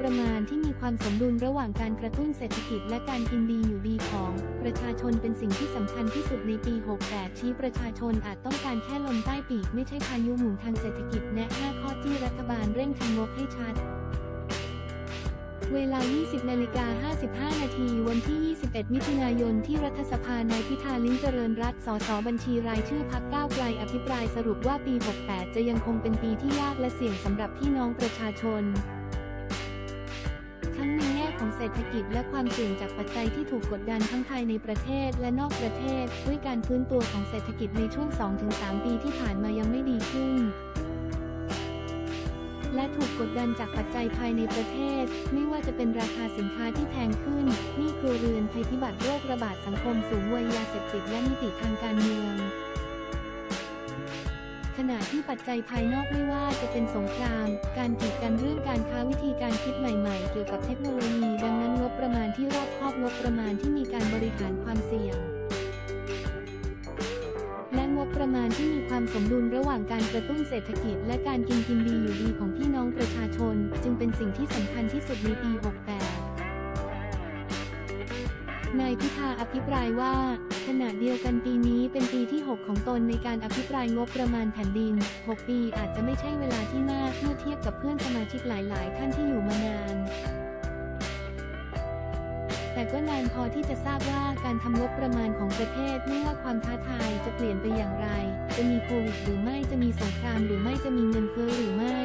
ประมาณที่มีความสมดุลระหว่างการกระตุ้นเศรษฐกิจและการกินดีอยู่ดีของ ประชาชนเป็นสิ่งที่สำคัญที่สุดในปี 68 ชี้ประชาชนอาจต้องการแค่ลมใต้ปีกไม่ใช่พายุหมุนทางเศรษฐกิจแนะ 5 ข้อที่รัฐบาลเร่งทำงบให้ชัดเวลา 20 นาฬิกา 55 นาที วันที่ 21 มิถุนายน ที่รัฐสภา นายพิธาลิ้มเจริญรัตสส บัญชีรายชื่อพักก้าวไกล อภิปรายสรุปว่าปี 68 จะยังคงเป็นปีที่ยากและเสี่ยงสำหรับพี่น้องประชาชน ของเศรษฐกิจและความเสี่ยงจากปัจจัยที่ถูกกดดันทั้งภายในประเทศและนอกประเทศ ด้วยการฟื้นตัวของเศรษฐกิจในช่วง 2-3 ปีที่ผ่านมายังไม่ดีขึ้นและถูกกดดันจากปัจจัยภายในประเทศ ไม่ว่าจะเป็นราคาสินค้าที่แพงขึ้นหนี้ครัวเรือนภัยพิบัติโรคระบาดสังคมสูงวัยยาเสพติดและมิติทางการเมือง ขณะที่ปัจจัยภายนอกไม่ว่าจะเป็นสงคราม การกีดกันเรื่องการค้าวิธีการคิดใหม่ๆ เกี่ยวกับเทคโนโลยี ดังนั้นงบประมาณที่รอบคอบงบประมาณที่มีการบริหารความเสี่ยง และงบประมาณที่มีความสมดุลระหว่างการกระตุ้นเศรษฐกิจ และการกินกินดีอยู่ดีของพี่น้องประชาชน จึงเป็นสิ่งที่สำคัญที่สุดในปี 68 นายพิธาอภิปรายว่า ขณะเดียวกันปีนี้เป็นปีที่ 6 ของตนในการอภิปรายงบประมาณแผ่นดิน 6 ปีอาจจะไม่ใช่เวลาที่มากเมื่อเทียบกับเพื่อนสมาชิกหลายๆ ท่านที่อยู่มานานแต่ก็นานพอที่จะทราบว่าการทำงบประมาณของประเทศไม่ว่าความท้าทายจะเปลี่ยนไปอย่างไร จะมีโควิดหรือไม่ จะมีสงครามหรือไม่ จะมีเงินเฟ้อหรือไม่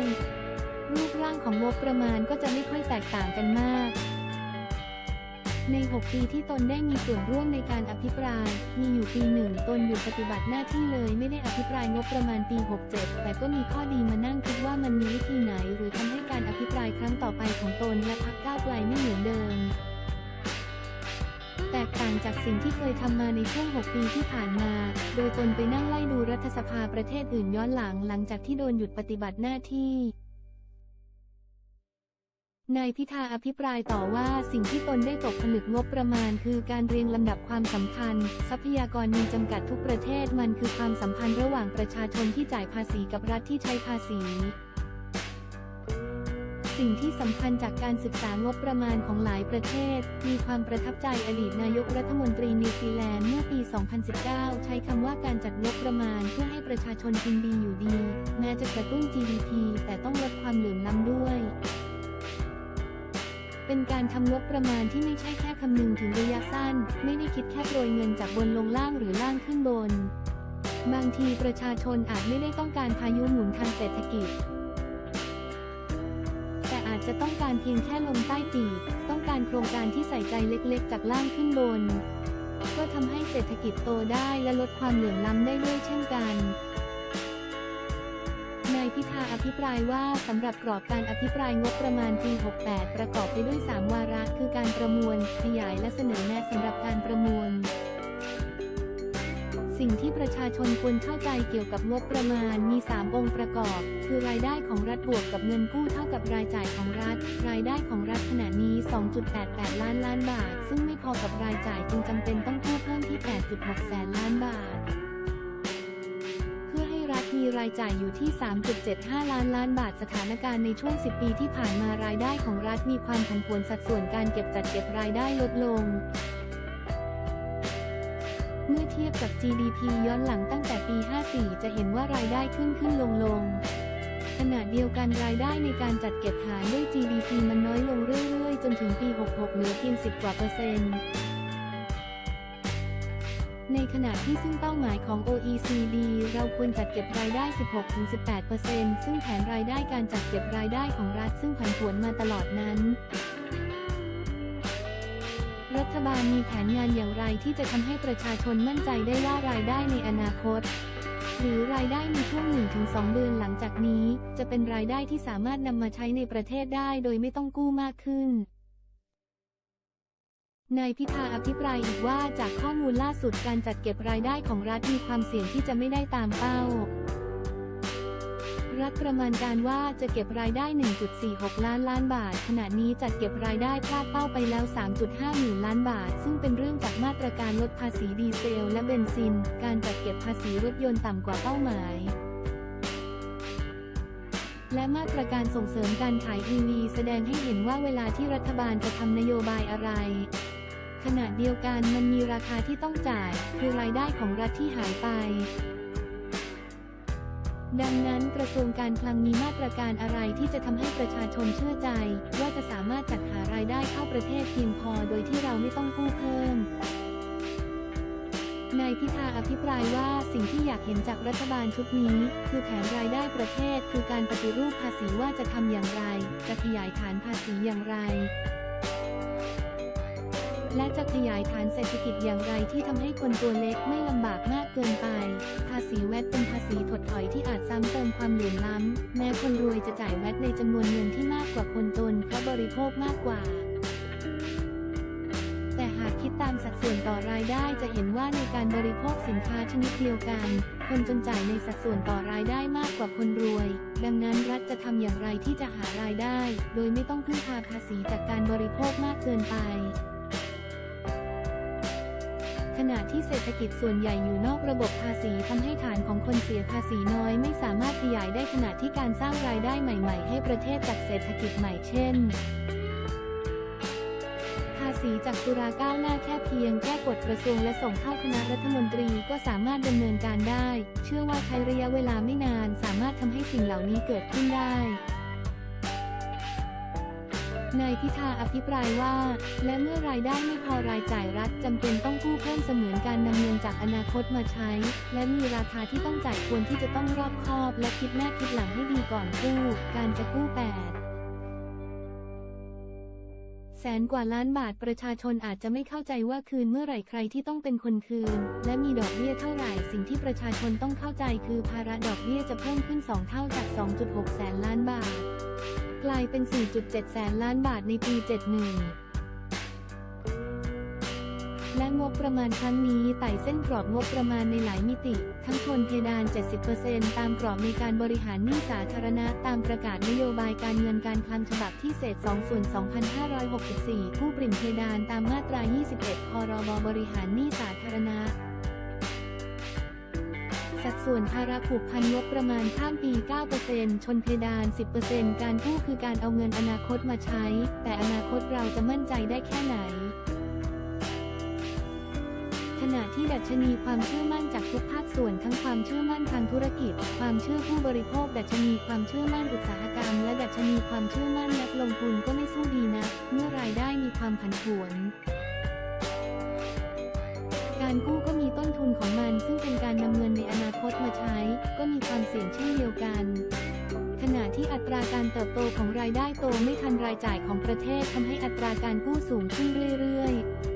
รูปร่างของงบประมาณก็จะไม่ค่อยแตกต่างกันมาก ใน 6 ปีที่ตนได้มีส่วนร่วมในการอภิปราย มีอยู่ปีหนึ่งตนอยู่ปฏิบัติหน้าที่เลยไม่ได้อภิปรายงบประมาณปี 67 แต่ก็มีข้อดีมานั่งคิดว่ามันมีวิธีไหน หรือทำให้การอภิปรายครั้งต่อไปของตนและพรรคก้าวไกลไม่เหมือนเดิม แตกต่างจากสิ่งที่เคยทำมาในช่วง 6 ปีที่ผ่านมา โดยตนไปนั่งไล่ดูรัฐสภาประเทศอื่นย้อนหลังหลังจากที่โดนหยุดปฏิบัติหน้าที่ นายพิธาอภิปรายต่อว่าสิ่งที่ตนได้ตกผลึกงบประมาณ คือการเรียงลำดับความสำคัญ ทรัพยากรมีจำกัดทุกประเทศมันคือความสัมพันธ์ระหว่างประชาชนที่จ่ายภาษีกับรัฐที่ใช้ภาษี สิ่งที่สำคัญจากการศึกษางบประมาณของหลายประเทศ มีความประทับใจอดีตนายกรัฐมนตรีนิวซีแลนด์เมื่อปี 2019 ใช้คำว่าการจัดงบประมาณเพื่อให้ประชาชนกินดีอยู่ดี แม้จะกระตุ้น GDP แต่ต้องลดความเหลื่อมล้ำด้วย เป็นการทำงบประมาณที่ไม่ใช่แค่คำนึงถึงระยะสั้น ไม่ได้คิดแค่โปรยเงินจากบนลงล่างหรือล่างขึ้นบน บางทีประชาชนอาจไม่ได้ต้องการพายุหมุนทางเศรษฐกิจ แต่อาจจะต้องการเพียงแค่ลมใต้ปีกต้องการโครงการที่ใส่ใจเล็กๆ จากล่างขึ้นบน ก็ทำให้เศรษฐกิจโตได้และลดความเหลื่อมล้ำได้ด้วยเช่นกัน พิธาอภิปรายว่าสำหรับกรอบการอภิปรายงบประมาณปี 68 ประกอบไปด้วย 3 วาระ คือการประมวล ขยายและเสนอแนะสำหรับการประมวล สิ่งที่ประชาชนควรเข้าใจเกี่ยวกับงบประมาณมี 3 องค์ประกอบ คือรายได้ของรัฐบวกกับเงินกู้เท่ากับรายจ่ายของรัฐ รายได้ของรัฐขณะนี้ 2.88 ล้านล้านบาท ซึ่งไม่พอกับรายจ่ายจึงจำเป็นต้องกู้เพิ่มที่ 8.6 แสนล้านบาท มีรายจ่ายอยู่ที่ 3.75 ล้านล้านบาทสถานการณ์ในช่วง 10 ปีที่ผ่านมารายได้ของรัฐมีความผันผวนสัดส่วนการเก็บจัดเก็บรายได้ลดลง เมื่อเทียบกับ GDP ย้อนหลังตั้งแต่ปี 54 จะเห็นว่ารายได้ขึ้นขึ้นลงลงขณะเดียวกันรายได้ในการจัดเก็บหารด้วย GDP มันน้อยลงเรื่อยๆ จนถึงปี 66 เหลือเพียง 10 กว่าเปอร์เซ็นต์ ในขณะที่ซึ่งเป้าหมายของ OECD เราควรจัดเก็บรายได้ 16-18%ซึ่งแผนรายได้การจัดเก็บรายได้ของรัฐซึ่งผันผวนมาตลอดนั้น รัฐบาลมีแผนงานอย่างไรที่จะทำให้ประชาชนมั่นใจได้ว่ารายได้ในอนาคต หรือรายได้ในช่วง 1-2 เดือนหลังจากนี้ จะเป็นรายได้ที่สามารถนำมาใช้ในประเทศได้โดยไม่ต้องกู้มากขึ้น นายพิธาอภิปรายอีกว่าจากข้อมูลล่าสุดการจัดเก็บรายได้ของรัฐมีความเสี่ยงที่จะไม่ได้ตามเป้า รัฐประมาณการว่าจะเก็บรายได้ 1.46 ล้านล้านบาท ขณะนี้จัดเก็บรายได้พลาดเป้าไปแล้ว 3.5 หมื่นล้านบาท ซึ่งเป็นเรื่องจากมาตรการลดภาษีดีเซล และเบนซิน การจัดเก็บภาษีรถยนต์ต่ำกว่าเป้าหมายและมาตรการส่งเสริมการขาย EV แสดงให้เห็นว่าเวลาที่รัฐบาลจะทำนโยบายอะไร ขณะเดียวกันมันมีราคาที่ต้องจ่าย คือรายได้ของรัฐที่หายไป ดังนั้นกระทรวงการคลังมีมาตรการอะไรที่จะทำให้ประชาชนเชื่อใจ ว่าจะสามารถจัดหารายได้เข้าประเทศเพียงพอโดยที่เราไม่ต้องกู้เพิ่มนายพิธาอภิปรายว่าสิ่งที่อยากเห็นจากรัฐบาลชุดนี้ คือแผนรายได้ประเทศคือการปฏิรูปภาษีว่าจะทำอย่างไร จะขยายฐานภาษีอย่างไร และจะขยายฐานเศรษฐกิจอย่างไรที่ทำให้คนตัวเล็กไม่ลำบากมากเกินไป ภาษีแวดเป็นภาษีถดถอยที่อาจซ้ำเติมความเหลื่อมล้ำ แม้คนรวยจะจ่ายแวดในจำนวนเงินที่มากกว่าคนจนเพราะบริโภคมากกว่าแต่หากคิดตามสัดส่วนต่อรายได้จะเห็นว่าในการบริโภคสินค้าชนิดเดียวกัน คนจนจ่ายในสัดส่วนต่อรายได้มากกว่าคนรวย ดังนั้นรัฐจะทำอย่างไรที่จะหารายได้ โดยไม่ต้องพึ่งพาภาษีจากการบริโภคมากเกินไป ณะที่เศรษฐกิจส่วนใหญ่อยู่นอกระบบภาษีทำให้ฐานของคนเสียภาษีน้อยไม่สามารถขยายได้ขณะที่การสร้างรายได้ใหม่ ๆ ให้ประเทศจากเศรษฐกิจใหม่เช่นภาษีจากสุราก้าวหน้าแค่เพียงแก้กฎกระทรวงและส่งเข้าคณะรัฐมนตรีก็สามารถดำเนินการได้ เชื่อว่าใช้ระยะเวลาไม่นานสามารถทำให้สิ่งเหล่านี้เกิดขึ้นได้ นายพิธาอภิปรายว่า และเมื่อรายได้ไม่พอรายจ่ายรัฐจำเป็นต้องกู้เพิ่มเสมือนการนำเงินจากอนาคตมาใช้ และมีราคาที่ต้องจ่ายควรที่จะต้องรอบคอบ และคิดหน้าคิดหลังให้ดีก่อนกู้ การจะกู้8แสนกว่าล้านบาทประชาชนอาจจะไม่เข้าใจว่าคืนเมื่อไหร่ใครที่ต้องเป็นคนคืน และมีดอกเบี้ยเท่าไหร่สิ่งที่ประชาชนต้องเข้าใจคือภาระดอกเบี้ยจะเพิ่มขึ้น 2 เท่าจาก 2.6 แสนล้านบาท กลายเป็น 4.7 แสนล้านบาทในปี 71และงบประมาณครั้งนี้ไต่เส้นกรอบงบประมาณในหลายมิติ ทั้งทนเพดาน 70%ตามกรอบในการบริหารหนี้สาธารณะตามประกาศนโยบายการเงินการคลังฉบับที่เศษ 2 ส่วน 2564 ผู้ปริ่มเพดานตามมาตรา 21 พรบบริหารหนี้สาธารณะ สัดส่วนภาระผูกพันงบประมาณข้ามปี 9%ชนเพดาน 10%การกู้คือการเอาเงินอนาคตมาใช้ แต่อนาคตเราจะมั่นใจได้แค่ไหนขณะที่ดัชนีความเชื่อมั่นจากทุกภาคส่วนทั้งความเชื่อมั่นทางธุรกิจ ความเชื่อผู้บริโภค ดัชนีความเชื่อมั่นอุตสาหกรรม และดัชนีความเชื่อมั่นนักลงทุนก็ไม่สู้ดีนะ เมื่อรายได้มีความผันผวน สี่ยงเช่นเดียวกัน ขณะที่อัตราการเติบโตของรายได้โตไม่ทันรายจ่ายของประเทศทำให้อัตราการกู้สูงขึ้นเรื่อยๆ